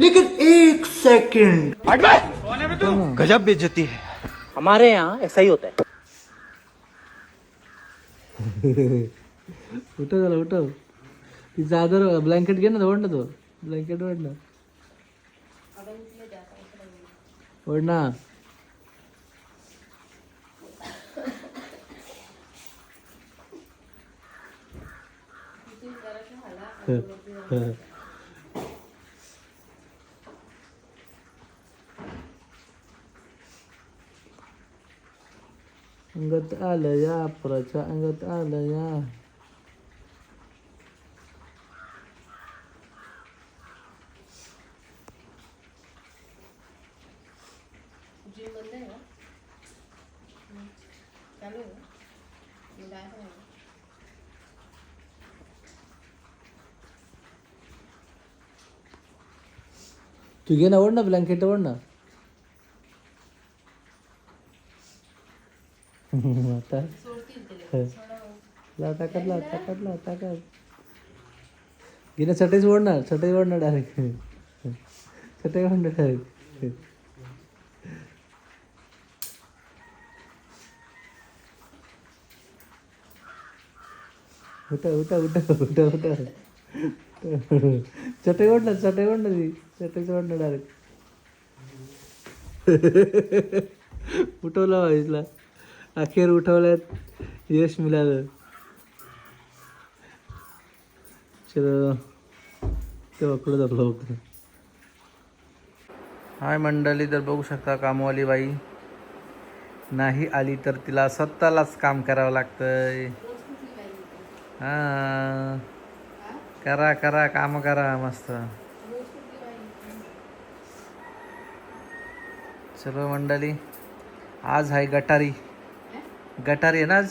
लेकिन एक सेकंड। गजब बेइज्जती है। हमारे यहाँ ऐसा ही होता है। उठव झालं उठव ती चादर ब्लँकेट घे ना ओढ ना तो. ब्लँकेट ओढ ना. ओढ ना. अंगात आलं या पुराच्या अंगात आलं या तू घे ना ओढ ना ब्लँकेट ओढ ना आता ला टाकत ला टाकत ला टाकत घे ना चटईच ओढ ना चटई ओढ ना डायरेक्ट चटई ओढ ना डायरेक्ट उठा उठा उठा उठा उठा. चटई ओढ ना चटई ओढ ना ती. चटईच ओढ ना डायरेक्ट उठवला वाईसला अखेर उठवल्यात. यश मिळालं. चलो तेव्हा पुढे दाखलं बघतो हाय मंडळी तर बघू शकता कामवाली बाई नाही आली तर तिला स्वतःलाच काम करावं लागतंय. हां. करा करा काम करा मस्त. चलो मंडळी आज आहे गटारी. गटारी आहे ना आज?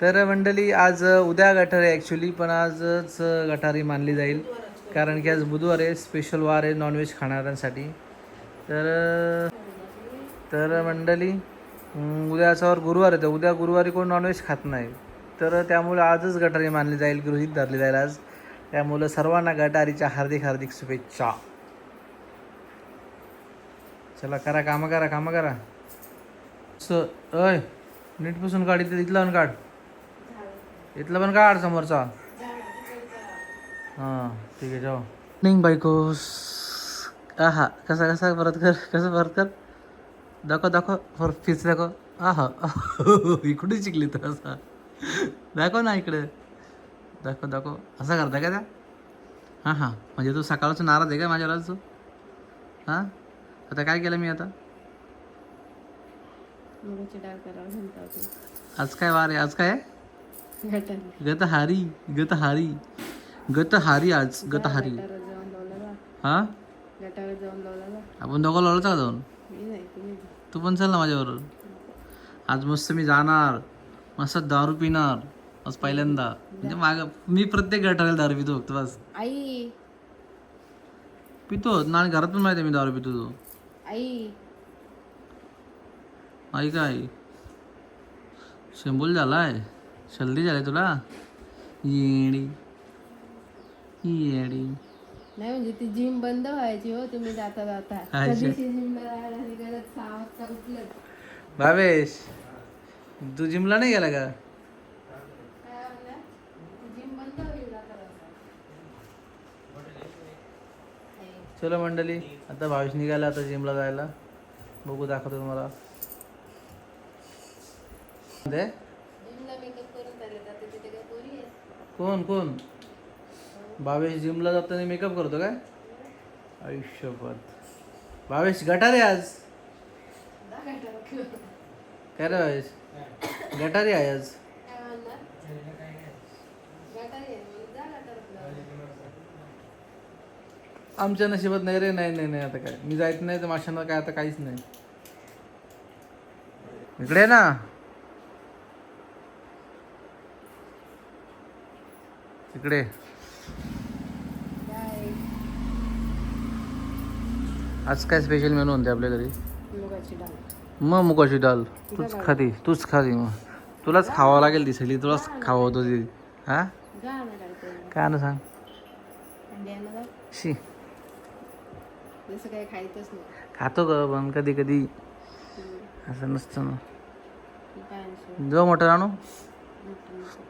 तर मंडळी आज उद्या गटारी आहे ॲक्च्युली पण आजच गटारी मानली जाईल. कारण की आज बुधवार आहे स्पेशल वार आहे नॉनव्हेज खाणाऱ्यांसाठी. तर तर मंडळी अं, गुरुवार आहे तर उद्या गुरुवारी कोण नॉनव्हेज खात नाही. तर त्यामुळे आजच गटारी मानली जाईल गृहीत धरली जाईल आज. त्यामुळं सर्वांना गटारीच्या हार्दिक हार्दिक शुभेच्छा. चला करा कामं करा कामं करा. स अय नीट पुसून काढ इथं इथला पण काढ. इथला पण काढ समोरचा. हां ठीक आहे जाऊ. निंग बायकोस. आहा कसा कसा परत कर कसं परत कर? दाखव दाखव. परत फीच दाखव. आहा. इकडे शिकली तर असा. दाखव ना इकडे. दाखव दाखव. असा करता का त्या? हां हां. म्हणजे तू सकाळचं नाराज आहे का माझ्यावर तू? हां? आता काय केलं मी आता? मुगाची डाळ करावं आज काय वार आहे? आज काय? गतहारी गतहारी. गतहारी आज गतहारी. हां? आपण दोघं लावलं का जाऊन? तू पण चल ना माझ्याबरोबर. आज मस्त मी जाणार. मस्त दारू पिणार. आज पहिल्यांदा. म्हणजे माग मी प्रत्येक गटाला दारू पितो फक्त बस. आई. पितो. ना घरात पण माहिती मी दारू पितो तो. आई. आई. काय शेंबूल झालाय. शल्दी झालाय तुला? येडी. येडी. नाही म्हणजे ती जिम बंद व्हायची हो तुम्ही जाता जाता. अच्छा. कधीची जिमला जायला निघालत सहा वाजता उठलं. भावेश तू जिमला नाही गेला का? काय म्हणलं? जिम बंद होईल आता चलो मंडळी आता भावेश निघाला आता जिमला जायला. बघू दाखवतो तुम्हाला. दे कोण कोण? भावेश जिमला जाताना मेकअप करतो काय? आयुष्यभर. भावेश गटारे आज? काय रे भावेश? गटारी आहे आज? आमच्या नशिबात नाही रे नाही नाही नाही आता काय. मी जायत नाही तर माशांना काय आता काहीच नाही. इकडे ना. इकडे. आज काय स्पेशल मेनू म्हणते आपल्या घरी? मग मुगाची डाल तूच खाती तूच खाती मग. तुलाच खावं लागेल ती सगळी तुलाच खावं ती. हा? काय ना सांग? शी. खातो ग पण कधी कधी असं नसतं ना? जो मोटर आणू.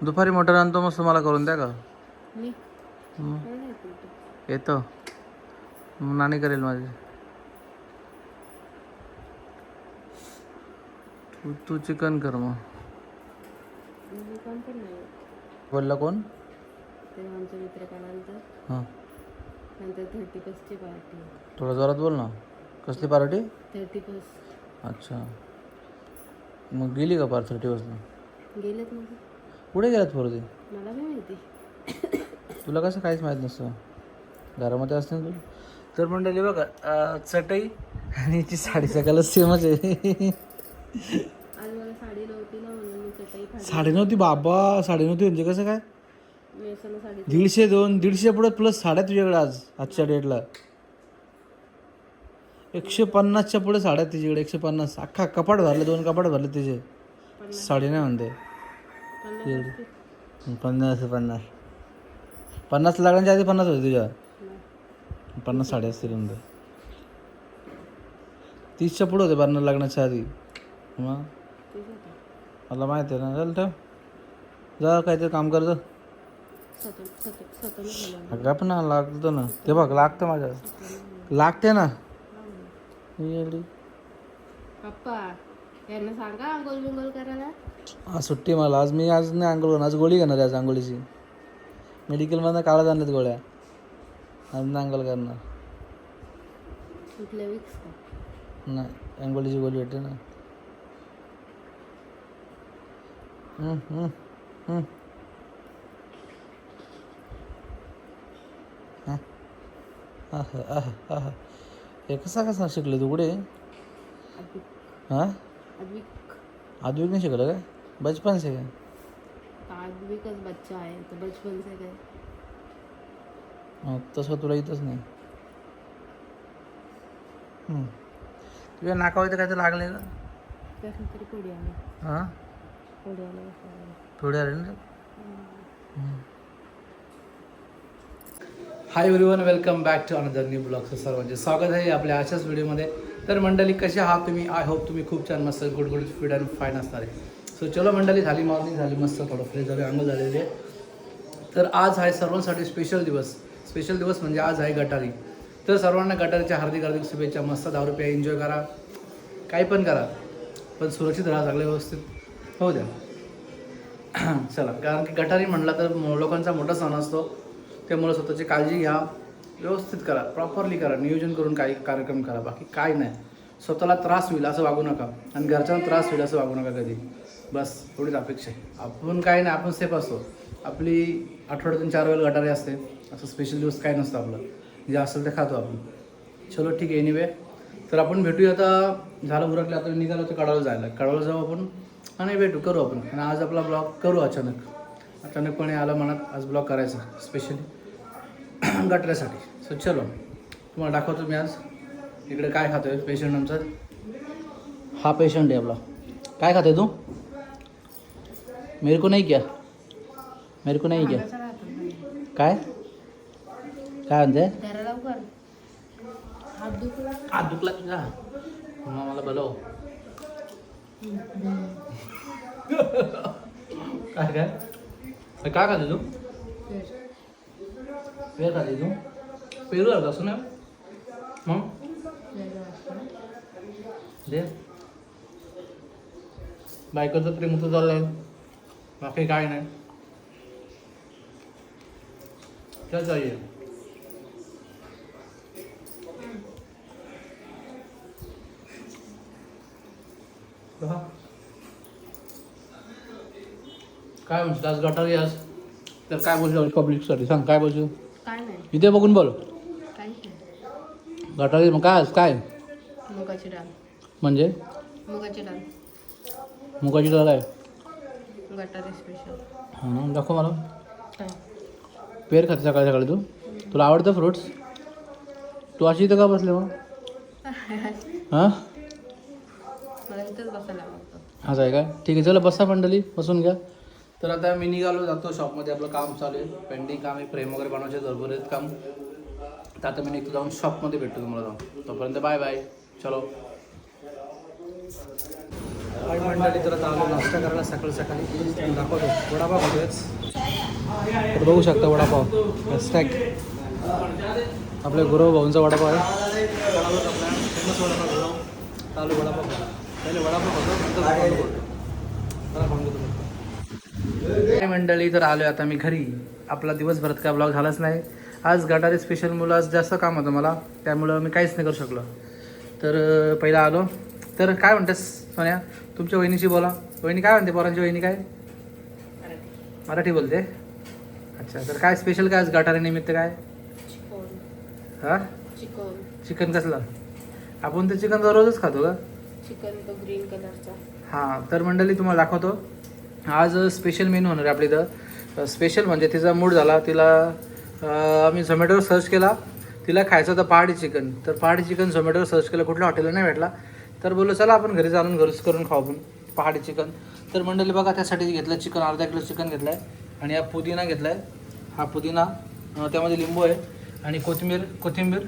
दुपारी मोटर आणतो मस्त मला करून द्या का मी. येत. नाणी करेल माझी. तू तू चिकन कर मग. बोलला कोण? आमचे मित्र हां. नंतर थर्टी फर्स्टची पार्टी थोडं जोरात बोल ना. कसली पार्टी थर्टी फर्स्ट अच्छा. मग गेली का पार थर्टी वाजता गेलेत मग कुठे गेलात पोरती मला काय माहिती. तुला कसं काहीच माहीत नसतं. घरामध्ये असते ना तू. तर मंडळी बघा चटई आणि हिची साडीचा कलर सेमच आहे. साडी नव्हती बाबा साडे नव्हती म्हणजे कसं काय? दीडशे दोन दीडशे पुढे प्लस साड्या तुझ्याकडे आज आजच्या डेटला एकशे पन्नासच्या पुढे साड्या तुझ्याकडे एकशे पन्नास. अख्खा कपाट भरले दोन कपाट भरले तुझे साडी नाही म्हणते. पन्नास. पन्नास. पन्नास लागण्याच्या आधी पन्नास होते तुझ्या. पन्नास साड्या असतील म्हणते तीसच्या पुढे होते पन्नास लागण्याच्या आधी. मग. मला माहिती आहे ना. चल ठेव. जा काहीतरी काम कर जा. पण ना लागतं ना. ते बघ लागतं माझ्या. लागते ना. आज सुट्टी मला. आज मी आज नाही आंघोळ करणार. आज गोळी घेणार आज आंघोळीची. मेडिकलमधनं काढत आणल्यात गोळ्या. नाही आंघोळ करणार. कुठल्या विक्स का नाही आंघोळीची गोळी भेटते ना हम्म, हम्म, हम्म. हा. आह, आह, आह. हे कसा कसा शिकले तू कुठे? हां? अद्विक आधुनिक नाही शिकलं काय? बचपन से काय का अद्विकच बच्चा आहे तो बचपन से काय हा, तसं तुला येतच नाही. तुझ्या नाकावर इथं काय तर लागले का? कसं तरी पुढे आले. हां? पुढे आले. थोडे आले ना? Hi everyone welcome back to another new ब्लॉगचं सर्वांचे स्वागत आहे आपल्या अशाच व्हिडिओमध्ये तर मंडळी कसे आहात तुम्ही? आय होप तुम्ही खूप छान मस्त good good fit and fine असणार आहे. सो चलो मंडळी झाली मॉर्निंग झाली मस्त थोडं फ्रेश झाले अंघोळ झालेली आहे. तर आज आहे सर्वांसाठी स्पेशल दिवस. स्पेशल दिवस म्हणजे आज आहे गटारी. तर सर्वांना गटारीच्या हार्दिक हार्दिक शुभेच्छा मस्त दहा रुपये एन्जॉय करा. काही पण करा पण सुरक्षित राहा सगळे व्यवस्थित. हो द्या. चला कारण की गटारी म्हटला तर मो- लोकांचा मोठा सण असतो. त्यामुळे स्वतःची काळजी घ्या. व्यवस्थित करा प्रॉपरली करा नियोजन करून काही कार्यक्रम करा बाकी काय नाही. स्वतःला त्रास होईल असं वागू नका. आणि घरच्यांना त्रास होईल असं वागू नका कधी. बस एवढीच अपेक्षा आहे. आपण काय नाही आपण सेफ असतो. आपली आठवड्यातून चार वेळेला गटारी असते. असं स्पेशल दिवस काय नसतं आपलं. जे असेल ते खातो आपण. चलो ठीक आहे. एनिवे तर आपण भेटूया आता. झालं उरकलं आता निघालो तर कडाला जायला. कडाला जाऊ आपण. आणि भेटू करू आपण. आणि आज आपला ब्लॉग करू अचानक. अचानकपणे आलं मनात आज ब्लॉग करायचा स्पेशली गटऱ्यासाठी. सो चलो. तुम्हाला दाखवतो मी आज. इकडे काय खातोय पेशंट आमचा. हा पेशंट आहे आपला. काय खातोय तू? मेरे को नाही क्या? मेरे को नाही क्या? काय? काय म्हणते? हात दुखला हात तुझा मग मला बोलव. काय काय? काय खाते तू? पेर खाते तू? पेरू झालं असं ना? मग? दे. बायकोचं प्रेम होतं चाललंय. बाकी काय नाही क्या चाहिए कहा? काय म्हणतो आज गटारी आज तर काय बोलतो पब्लिकसाठी सांग काय बोलतो काय नाही इथे बघून बोल काहीच नाही गटारी मग काय आज काय मुगाची डाळ म्हणजे मुगाची डाळ मुगाची डाळ आहे गटारी स्पेशल हा ना दाखव मला. काय? पेर खाते सकाळी सकाळी तू. तुला आवडतं फ्रुट्स तू अशी इथं का बसले मग? हां? मला इथंच बसायला आवडतं. असं आहे का ठीक आहे चला बसा मंडळी बसून घ्या. तर आता मी निघालो जातो शॉपमध्ये आपलं काम चालू आहे. पेंडिंग काम आहे फ्रेम वगैरे बनवायचे भरपूर आहेत काम. तर आता मी निघतो जाऊन शॉपमध्ये भेटतो तुम्हाला जाऊन. तोपर्यंत बाय बाय चलो. काही मंडळी तर आता आलो नाश्ता करायला सकाळी सकाळी. दाखवतो. वडापाव खातोयच बघू शकता वडापाव. स्टॅक आपल्या गुरव भाऊंचा वडापाव आहे. फेमस वडापाव. गुरव चालू वडापाव पहिले वडापाव खातो नंतर खाऊन घेतो मंडळी तर आलो आता मी घरी. आपला दिवसभरात काय ब्लॉग झालाच नाही. आज गटारे स्पेशल मुलं आज जास्त काम होतं मला. त्यामुळं मी काहीच नाही करू शकलो. तर पहिला आलो. तर काय म्हणतेस सोन्या? तुमच्या वहिनीशी बोला. वहिनी काय म्हणते? पोरांची वहिनी काय? मराठी बोलते. अच्छा तर काय स्पेशल काय आज निमित्त काय? हा? हां चिकन कसलं? आपण तर चिकन दररोजच खातो का चिकन तो ग्रीन कलरचा हां तर मंडळी तुम्हाला दाखवतो. आज स्पेशल मेनू होणार आहे आपल्या इथं स्पेशल म्हणजे तिचा मूड झाला तिला आम्ही झोमॅटोवर सर्च केला. तिला खायचं होतं पहाडी चिकन. तर पहाडी चिकन झोमॅटोवर सर्च केलं. कुठल्या हॉटेलला नाही भेटला. तर बोललो चला आपण घरी जाणून घरीच करून खाऊ आपण पहाडी चिकन तर मंडळी बघा त्यासाठी घेतलं चिकन अर्धा किलो चिकन घेतलं आहे आणि हा पुदिना घेतला आहे हा पुदिना त्यामध्ये लिंबू आहे आणि कोथिंबीर कोथिंबीर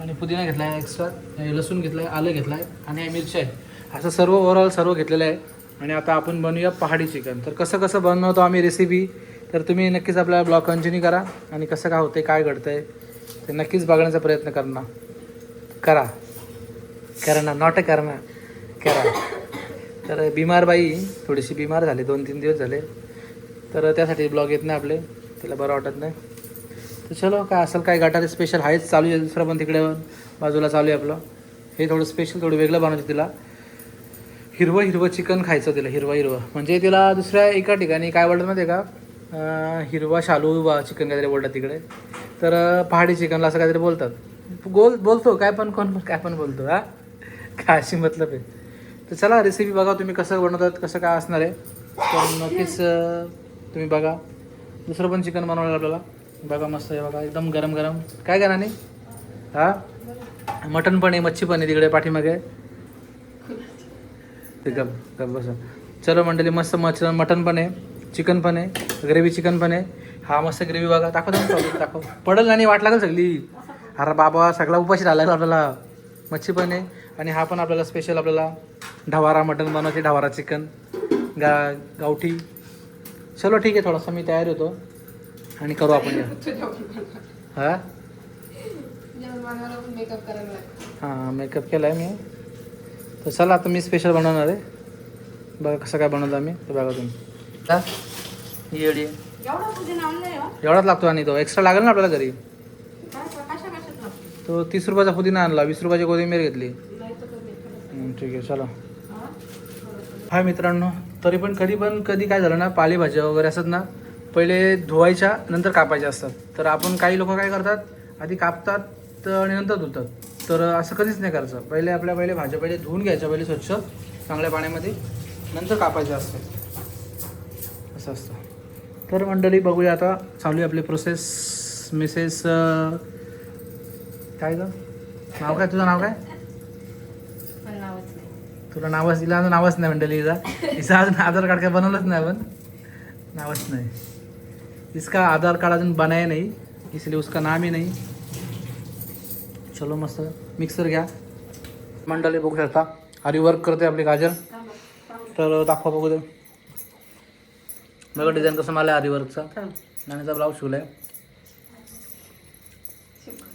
आणि पुदिना घेतला आहे एक्स्ट्रा लसूण घेतला आहे आलं घेतलं आहे आणि या मिरच्या आहे. असं सर्व ओव्हरऑल सर्व घेतलेलं आहे. आणि आता आपण बनवूया पहाडी चिकन तर कसं कसं बनवतो आम्ही रेसिपी तर तुम्ही नक्कीच आपला ब्लॉग कंटिन्यू करा. आणि कसं काय होते काय घडतं आहे ते नक्कीच बघण्याचा प्रयत्न करणार. करा. करा ना नॉट करा करा. तर बिमार बाई थोडीशी बिमार झाली दोन तीन दिवस झाले. तर त्यासाठी ब्लॉग येत नाही आपले तिला बरं वाटत नाही. तर चलो काय असेल काय गटारी स्पेशल आहेच चालू आहे दुसरं पण तिकडे बाजूला चालू आहे आपलं. हे थोडं स्पेशल थोडं वेगळं बनवायचं तिला. हिरवं हिरवं चिकन खायचं तिला हिरवं हिरवं. म्हणजे तिला दुसऱ्या एका ठिकाणी काय बोलतात माहिती आहे का हिरवा शालू बा चिकन काहीतरी बोलतात तिकडे. तर पहाडी चिकनला असं काहीतरी बोलतात. गोल बोलतो काय पण कोण काय पण बोलतो हा. काशी मतलब आहे. तर चला रेसिपी बघा तुम्ही कसं बनवतात कसं काय असणार आहे. तर नक्कीच तुम्ही बघा. दुसरं पण चिकन बनवलं आपल्याला बघा मस्त आहे बघा एकदम गरम गरम काय करा नाही? हा? मटण पण आहे मच्छी पण आहे तिकडे पाठीमागे. ते गप गप बसा. चलो मंडळी मस्त मच मटन पण आहे चिकन पण आहे ग्रेव्ही चिकन पण आहे. हा मस्त ग्रेव्ही बघा. दाखव दाखव दाखव. आणि वाट लागेल सगळी. अरे बाबा सगळा उपाशी राहिला आपल्याला. मच्छी पण आहे आणि हा पण आपल्याला स्पेशल आपल्याला ढवारा मटन बनवायचे ढवारा चिकन गा गावठी. चलो ठीक आहे थोडासा मी तयार होतो. आणि करू आपण हा? हां मेकअप केला आहे मी. तर चला आता मी स्पेशल बनवणार आहे. बघा कसं काय बनवलं आम्ही. ते बघा तुम्ही. आणलाय हो एवढाच लागतो आणि तो. एक्स्ट्रा लागेल ना आपल्याला घरी काय कशा कशात लागतो तो तीस रुपयाचा पुदिना आणला वीस रुपयाची कोथिंबीर घेतली. ठीक आहे चला. हा? हाय मित्रांनो तरी पण कधी पण कधी काय झालं ना पालेभाज्या वगैरे असतात ना पहिले धुवायच्या नंतर कापायच्या असतात. तर आपण काही लोक काय करतात आधी कापतात तर आणि नंतर धुतात. तर असं कधीच नाही करायचं. पहिले आपल्या पहिले भाज्या पहिले धुवून घ्यायच्या पहिले स्वच्छ चांगल्या पाण्यामध्ये नंतर कापायच्या असतात असं असतं. तर मंडळी बघूया आता चालू आहे आपली प्रोसेस मिसेस काय ग? नाव काय? तुझं नाव काय? तुला नावच तिला अजून नावच नाही मंडळी हिचा हिचा अजून आधार कार्ड काय बनवलंच नाही आपण. नावच नाही. इसका आधार कार्ड अजून बनाया नहीं. इसलिए उसका नाम ही नहीं. चलो मस्त. मिक्सर घ्या. मंडळी बघू शकता. आरी वर्क करते आपली गाजर. तर दाखवा बघू दे. बघा डिझाईन कसं मला आरी वर्कचा नाण्याचा ब्लाऊज शिवलाय.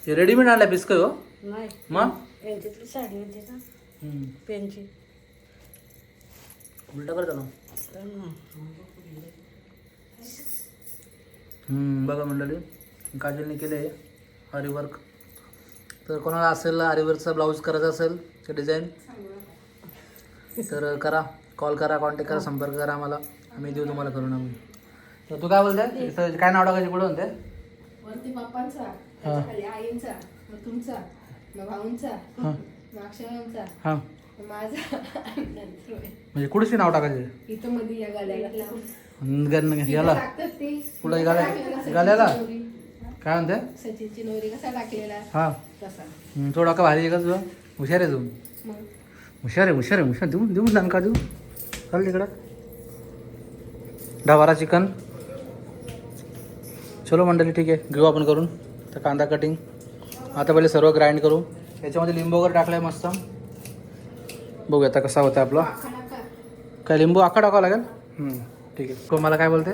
हे रेडीमेड आलाय पिस काय हो? नाही. मग? यांच्यातली साडी होती ना. उलटा बघा मंडळी काजलने केले आहे आरीवर्क तर कोणाला असेल आरीवर्कचा ब्लाऊज करायचा असेल ते डिझाईन तर करा कॉल करा कॉन्टॅक्ट करा संपर्क करा आम्हाला. आम्ही देऊ तुम्हाला करून आम्ही. तर तू काय बोलते? काय नाव टाकायचे पुढे म्हणते? वरती पप्पांचा त्याच्याखाली आईंचा मग तुमचा मग भाऊंचा हां. मग अक्षरांचा हां. मग माझा आणि नंतर होय. म्हणजे कुठेच नाव टाकायचे? इथं मध्ये या गाड्याला. गण- याला. टाकतात ते. पुढे कसा गाल्या- सचिनची गाल्याला? नवरी. काय म्हणते? सचिनची नवरी कसा टाकलेला? हां. तसा. हम्म, तो डोका भारी आहे का तुझा? हुशार आहे तू. मग? हुशार आहे हुशार आहे हुशार. देऊ देऊ ना का देऊ चाल तिकडं. ढवारा चिकन. चलो मंडळी ठीक आहे. घेऊ आपण करून. तर कांदा कटिंग आता पहिले सर्व ग्राइंड करू. याच्यामध्ये लिंबू वगैरे टाकलाय मस्त. बघू आता कसा होता आपला. काय लिंबू आखा टाकावं लागेल? ठीक आहे. तो मला काय बोलते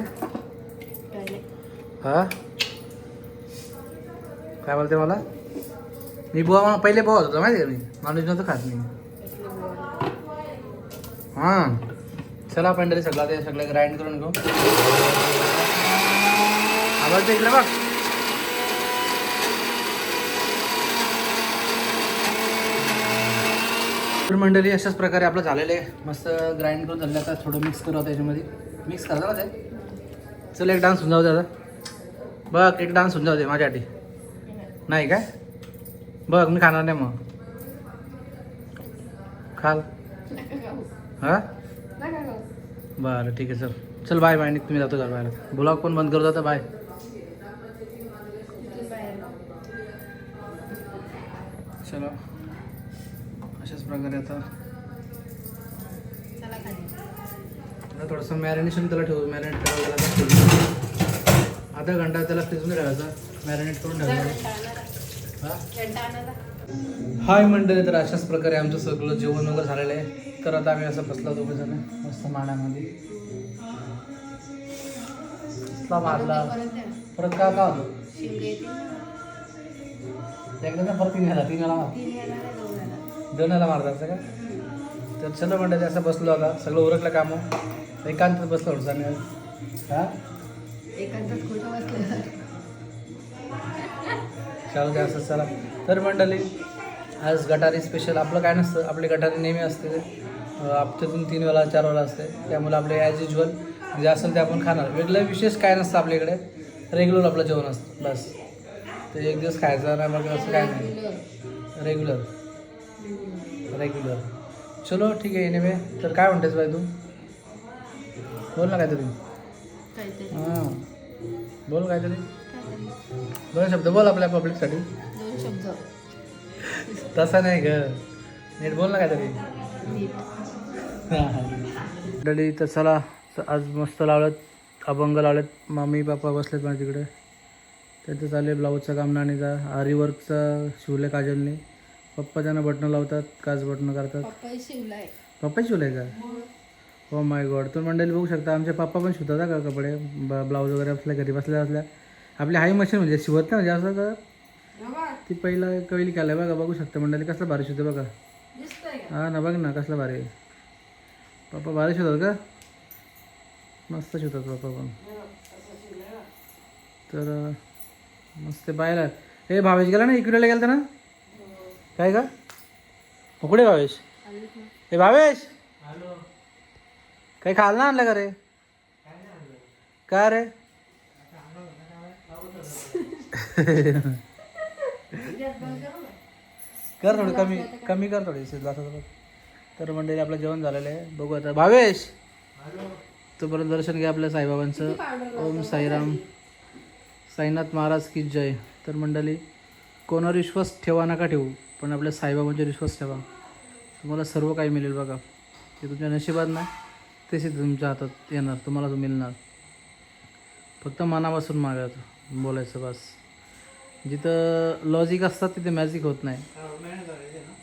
हा? काय बोलते मला? मी बुवा मला पहिले बुवा होतो माहिती आहे मी? नॉनव्हेज नव्हतं खात मी. हां. चला पंढरी सगळा ते सगळं ग्राइंड करून घेऊ. आवाज इकडे बघ. तर मंडळी अशाच प्रकारे आपलं झालेलं आहे. मस्त ग्राइंड करून झालं आता थोडं मिक्स करू आता याच्यामध्ये. मिक्स करा ना ते? चल एक डान्स होऊन जाऊ दे आता. बघ एक डान्स होऊन जाऊ दे माझ्यासाठी. नाही काय? बघ मी खाणार नाही मग. खाल. हां? बरं ठीक आहे चल. चल बाय बाय तुम्ही जातो घर बाहेर. ब्लॉग पण बंद करू जाता बाय प्रकारे आता. थोडंसं मॅरिनेशन त्याला ठेवू मॅरिनेट करावं त्याला ठेवू. आधा घंटा त्याला फ्रीजमध्ये ठेवायचं. मॅरिनेट करून ठेवायचं. हाय मंडळी तर अशाच प्रकारे आमचं सगळं जेवण वगैरे झालेलं आहे. तर आता आम्ही असं बसलो दोघं जण मस्त माण्यामध्ये मारला. परत का का होतो? एकदा परत तीन ह्याला तीन वेळा मार दोन वेळा मारतात का? तर चलो मंडळी असं बसलो आता. सगळं उरकलं कामं. एकांत बसलो थोडंसं आम्ही हा? चालू द्या असं चला. तर मंडळी आज गटारी स्पेशल आपलं काय नसतं. आपली गटारी नेहमी असते. हप्त्यातून तीन वेळा चार वेळा असते. त्यामुळे आपले ॲज युजल जे असेल ते आपण खाणार. वेगळं विशेष काय नसतं आपल्याकडे. रेग्युलर आपलं जेवण असतं. बस. ते एक दिवस खायचं नाही मग असं काय नाही. रेग्युलर रेग्युलर चलो ठीक आहे एनिवे तर काय म्हणतेस बाई तू? बोल ना काहीतरी. हां. बोल काहीतरी. दोन शब्द बोल आपल्या पब्लिकसाठी दोन शब्द. तसा नाही ग. नीट बोल ना काहीतरी. मंडळी तर चला आज मस्त लावलेत अभंग लावलेत. मम्मी पप्पा बसलेत माझ्या तिकडे त्यांचं चालले ब्लाऊजचं काम नाणीचा आरी वर्कचा शिवले काजलने. पप्पा त्यांना बटणं लावतात काच बटणं करतात. पप्पा शिवलाय. पप्पा का? हो. माय गॉड तुम्ही मंडळी बघू शकता आमचे पप्पा पण शिवतात हा का कपडे? ब्लाऊज वगैरे असल्या घरी बसल्या असल्या. आपली हाई मशीन म्हणजे शिवत नाही म्हणजे असं का? ती पहिला कैली केलं बघा बघू शकता मंडळी कसलं भारी शिवते बघा. हा ना बघ ना कसलं भारी. पप्पा भारी शिवतात का? मस्त शिवतात पप्पा पण. तर अं, मस्त बायला. हे भावेश गेला ना इकडे गेला ना? काय का हो, कुठे भावेश? हे भावेश! काही खाल ना आणलं का रे? का रे? कर थोडं कमी कमी कर थोडी तर मंडळी आपलं जेवण झालेलं आहे. बघू आता. भावेश! तोपर्यंत दर्शन घ्या आपल्या साईबाबांचं. ओम साईराम. साईनाथ महाराज की जय. तर मंडळी कोणावर विश्वास ठेवा नका ठेवू. पण आपल्या साईबाबांचा विश्वास ठेवा. तुम्हाला सर्व काही मिळेल बघा. ते तुमच्या नशिबात नाही तसे तुमच्या हातात येणार तुम्हाला तो मिळणार. फक्त मनापासून मागायचं बोलायचं बस. जिथं लॉजिक असतात तिथे मॅजिक होत नाही.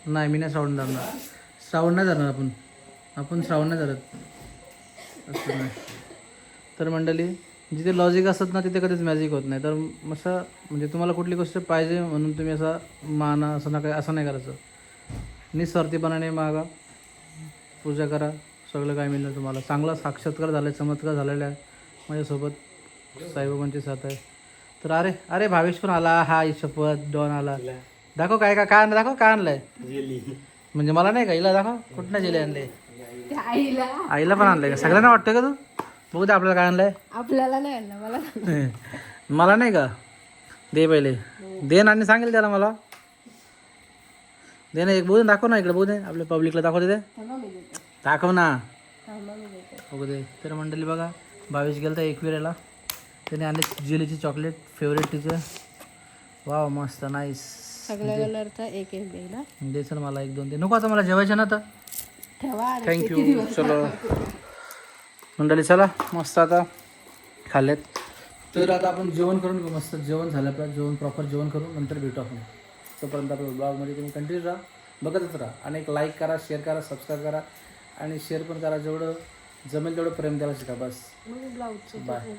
नाही मी नाही श्रावण धरणार. श्रावण नाही धरणार आपण. आपण श्रावण नाही धरत. असं नाही. तर मंडळी जिथे लॉजिक असतात ना तिथे कधीच मॅजिक होत नाही. तर असं म्हणजे तुम्हाला कुठली गोष्ट पाहिजे म्हणून तुम्ही असा माना असं नका असं नाही करायचं. निस्वार्थीपणाने मागा. पूजा करा. सगळं काय मिळणार तुम्हाला. चांगला साक्षात्कार झाला आहे चमत्कार झालेला आहे. माझ्यासोबत साईबाबांची साथ आहे. तर अरे अरे भावेश पण आला. हा शपथ डॉन आला. दाखव काय का काय आणलं दाखव काय आणलंय? म्हणजे मला नाही का हिला दाखव. कुठनं जेले आणले? आईला. पण आणलंय का? सगळ्यांना वाटतं का तू? बघू दे आपल्याला काय आणलंय? आपल्याला नाही आणलं मला मला नाही का? दे पहिले. दे ना आणि सांगेल त्याला मला. दे ना एक बघू दे, दाखव ना इकडे बघू दे. आपल्या पब्लिकला दाखव दे ते. थांबा मी देते. दाखव ना. थांबा मी देते. बघू दे. तर मंडळी बघा बावीस गेलं तर एकविरेला. त्याने आणले जिलेची चॉकलेट फेवरेट तिचं. वाव मस्त नाईस सगळ्या कलरचा एक एक द्यायला दे चल मला एक दोन दे. नको आता मला जेवायचं ना आता. ठेवा आणि थँक्यू चलो. मंडळी चला मस्त आता खाल्लेत. तर आता आपण जेवण करून घेऊ मस्त जेवण झालं आपलं जेवण प्रॉपर जेवण करून नंतर भेटू आपण. तोपर्यंत आपल्या ब्लॉगमध्ये तुम्ही कंटिन्यू राहा बघतच राहा आणि एक लाईक करा शेअर करा सबस्क्राईब करा आणि शेअर पण करा जेवढं जमेल तेवढं प्रेम द्यायला शिका बस. बाय